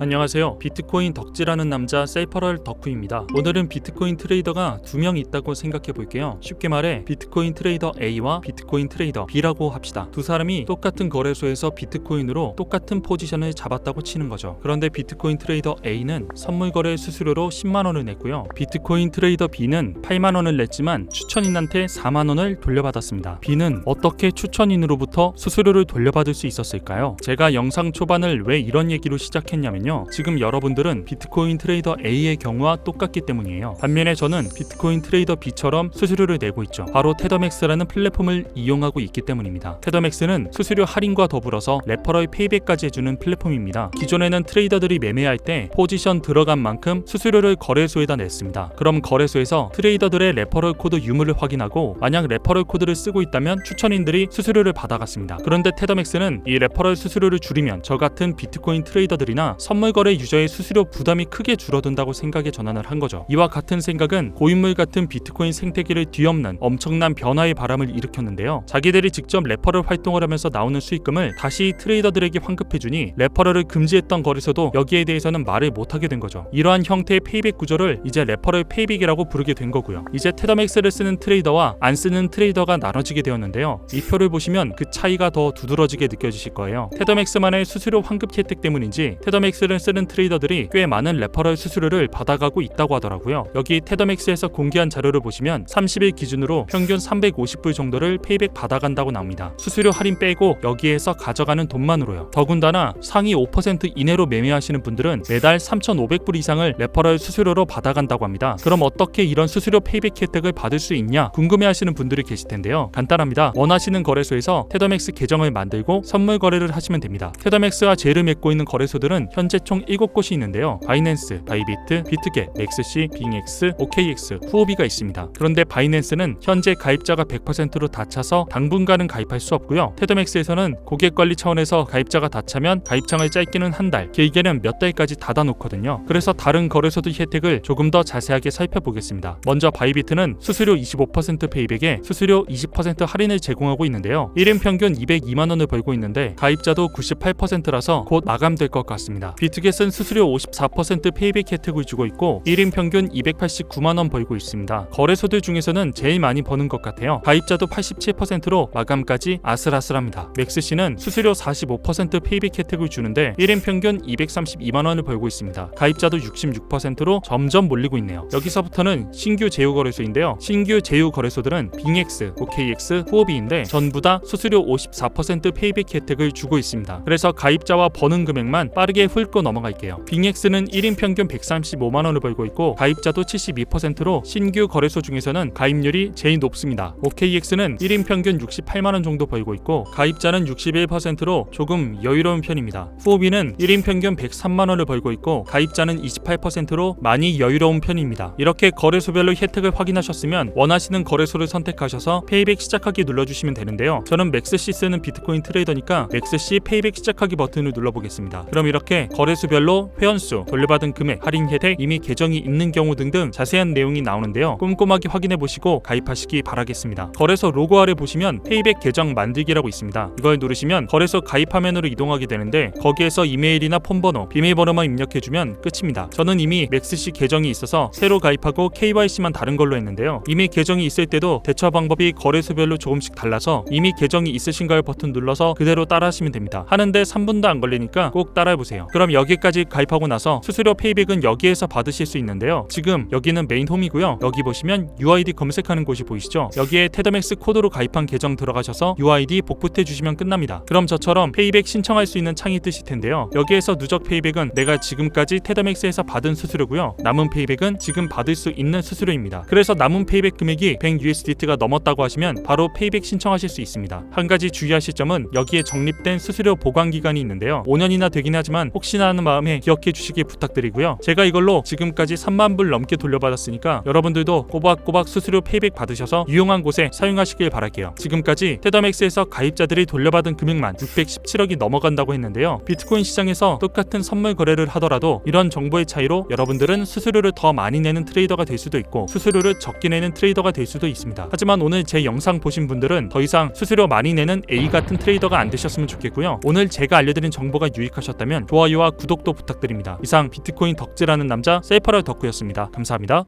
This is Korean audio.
안녕하세요. 비트코인 덕질하는 남자 세이퍼럴 덕후입니다. 오늘은 비트코인 트레이더가 두 명 있다고 생각해 볼게요. 쉽게 말해 비트코인 트레이더 A와 비트코인 트레이더 B라고 합시다. 두 사람이 똑같은 거래소에서 비트코인으로 똑같은 포지션을 잡았다고 치는 거죠. 그런데 비트코인 트레이더 A는 선물 거래 수수료로 10만 원을 냈고요. 비트코인 트레이더 B는 8만 원을 냈지만 추천인한테 4만 원을 돌려받았습니다. B는 어떻게 추천인으로부터 수수료를 돌려받을 수 있었을까요? 제가 영상 초반을 왜 이런 얘기로 시작했냐면 요. 지금 여러분들은 비트코인 트레이더 A의 경우와 똑같기 때문이에요. 반면에 저는 비트코인 트레이더 B처럼 수수료를 내고 있죠. 바로 테더맥스라는 플랫폼을 이용하고 있기 때문입니다. 테더맥스는 수수료 할인과 더불어서 레퍼럴 페이백까지 해주는 플랫폼입니다. 기존에는 트레이더들이 매매할 때 포지션 들어간 만큼 수수료를 거래소에다 냈습니다. 그럼 거래소에서 트레이더들의 레퍼럴 코드 유무를 확인하고 만약 레퍼럴 코드를 쓰고 있다면 추천인들이 수수료를 받아갔습니다. 그런데 테더맥스는 이 레퍼럴 수수료를 줄이면 저 같은 비트코인 트레이더들이나 선물 거래 유저의 수수료 부담이 크게 줄어든다고 생각에 전환을 한 거죠. 이와 같은 생각은 고인물 같은 비트코인 생태계를 뒤엎는 엄청난 변화의 바람을 일으켰는데요. 자기들이 직접 레퍼럴 활동을 하면서 나오는 수익금을 다시 트레이더들에게 환급해주니 레퍼럴을 금지했던 거래소도 여기에 대해서는 말을 못하게 된 거죠. 이러한 형태의 페이백 구조를 이제 레퍼럴 페이백이라고 부르게 된 거고요. 이제 테더맥스를 쓰는 트레이더와 안 쓰는 트레이더가 나눠지게 되었는데요. 이 표를 보시면 그 차이가 더 두드러지게 느껴지실 거예요. 테더맥스만의 수수료 환급 혜택 때문인지 테더맥스 를 쓰는 트레이더들이 꽤 많은 레퍼럴 수수료를 받아가고 있다고 하더라고요. 여기 테더맥스에서 공개한 자료를 보시면 30일 기준으로 평균 350불 정도를 페이백 받아간다고 나옵니다. 수수료 할인 빼고 여기에서 가져가는 돈만으로요. 더군다나 상위 5% 이내로 매매하시는 분들은 매달 3,500불 이상을 레퍼럴 수수료로 받아간다고 합니다. 그럼 어떻게 이런 수수료 페이백 혜택을 받을 수 있냐 궁금해하시는 분들이 계실 텐데요. 간단합니다. 원하시는 거래소에서 테더맥스 계정을 만들고 선물 거래를 하시면 됩니다. 테더맥스와 제를 맺고 있는 거래소들은 현재 총 7곳이 있는데요. 바이낸스, 바이비트, 비트겟, 엑스시, 빙엑스, OKX, 후오비가 있습니다. 그런데 바이낸스는 현재 가입자가 100%로 다 차서 당분간은 가입할 수 없고요. 테더맥스에서는 고객 관리 차원에서 가입자가 다 차면 가입장을 짧게는 한 달, 길게는 몇 달까지 닫아 놓거든요. 그래서 다른 거래소들 혜택을 조금 더 자세하게 살펴보겠습니다. 먼저 바이비트는 수수료 25% 페이백에 수수료 20% 할인을 제공하고 있는데요. 1인 평균 202만 원을 벌고 있는데 가입자도 98%라서 곧 마감될 것 같습니다. 비트겟은 수수료 54% 페이백 혜택을 주고 있고 1인 평균 289만 원 벌고 있습니다. 거래소들 중에서는 제일 많이 버는 것 같아요. 가입자도 87%로 마감까지 아슬아슬합니다. 맥스씨는 수수료 45% 페이백 혜택을 주는데 1인 평균 232만 원을 벌고 있습니다. 가입자도 66%로 점점 몰리고 있네요. 여기서부터는 신규 제휴 거래소인데요. 신규 제휴 거래소들은 빙엑스, OKX, 후오비인데 전부 다 수수료 54% 페이백 혜택을 주고 있습니다. 그래서 가입자와 버는 금액만 빠르게 훑고 넘어갈게요. 빙엑스는 1인 평균 135만 원을 벌고 있고 가입자도 72%로 신규 거래소 중에서는 가입률이 제일 높습니다. OKX는 1인 평균 68만 원 정도 벌고 있고 가입자는 61%로 조금 여유로운 편입니다. 후오비는 1인 평균 103만 원을 벌고 있고 가입자는 28%로 많이 여유로운 편입니다. 이렇게 거래소별로 혜택을 확인하셨으면 원하시는 거래소를 선택하셔서 페이백 시작하기 눌러주시면 되는데요. 저는 맥스시 쓰는 비트코인 트레이더니까 맥스시 페이백 시작하기 버튼을 눌러보겠습니다. 그럼 이렇게 거래 소별로 회원수, 돌려받은 금액, 할인 혜택, 이미 계정이 있는 경우 등등 자세한 내용이 나오는데요. 꼼꼼하게 확인해 보시고 가입하시기 바라겠습니다. 거래소 로고 아래 보시면 페이백 계정 만들기라고 있습니다. 이걸 누르시면 거래소 가입 화면으로 이동하게 되는데 거기에서 이메일이나 폰번호, 비밀번호만 입력해주면 끝입니다. 저는 이미 맥스시 계정이 있어서 새로 가입하고 KYC만 다른 걸로 했는데요. 이미 계정이 있을 때도 대처 방법이 거래소별로 조금씩 달라서 이미 계정이 있으신가요 버튼 눌러서 그대로 따라 하시면 됩니다. 하는데 3분도 안 걸리니까 꼭 따라해보세요. 그럼 여기까지 가입하고 나서 수수료 페이백은 여기에서 받으실 수 있는데요. 지금 여기는 메인 홈이고요. 여기 보시면 UID 검색하는 곳이 보이시죠? 여기에 테더맥스 코드로 가입한 계정 들어가셔서 UID 복붙해 주시면 끝납니다. 그럼 저처럼 페이백 신청할 수 있는 창이 뜨실 텐데요. 여기에서 누적 페이백은 내가 지금까지 테더맥스에서 받은 수수료고요. 남은 페이백은 지금 받을 수 있는 수수료입니다. 그래서 남은 페이백 금액이 100USDT가 넘었다고 하시면 바로 페이백 신청하실 수 있습니다. 한 가지 주의하실 점은 여기에 적립된 수수료 보관 기간이 있는데요. 5년이나 되긴 하지만 혹시 나 하는 마음에 기억해 주시기 부탁드리고요. 제가 이걸로 지금까지 3만 불 넘게 돌려받았으니까 여러분들도 꼬박꼬박 수수료 페이백 받으셔서 유용한 곳에 사용하시길 바랄게요. 지금까지 테더맥스에서 가입자들이 돌려받은 금액만 617억이 넘어간다고 했는데요. 비트코인 시장에서 똑같은 선물 거래를 하더라도 이런 정보의 차이로 여러분들은 수수료를 더 많이 내는 트레이더가 될 수도 있고 수수료를 적게 내는 트레이더가 될 수도 있습니다. 하지만 오늘 제 영상 보신 분들은 더 이상 수수료 많이 내는 A 같은 트레이더가 안 되셨으면 좋겠고요. 오늘 제가 알려드린 정보가 유익하셨다면 좋아요와 좋아요와 구독도 부탁드립니다. 이상 비트코인 덕질하는 남자 세이퍼럴 덕후였습니다. 감사합니다.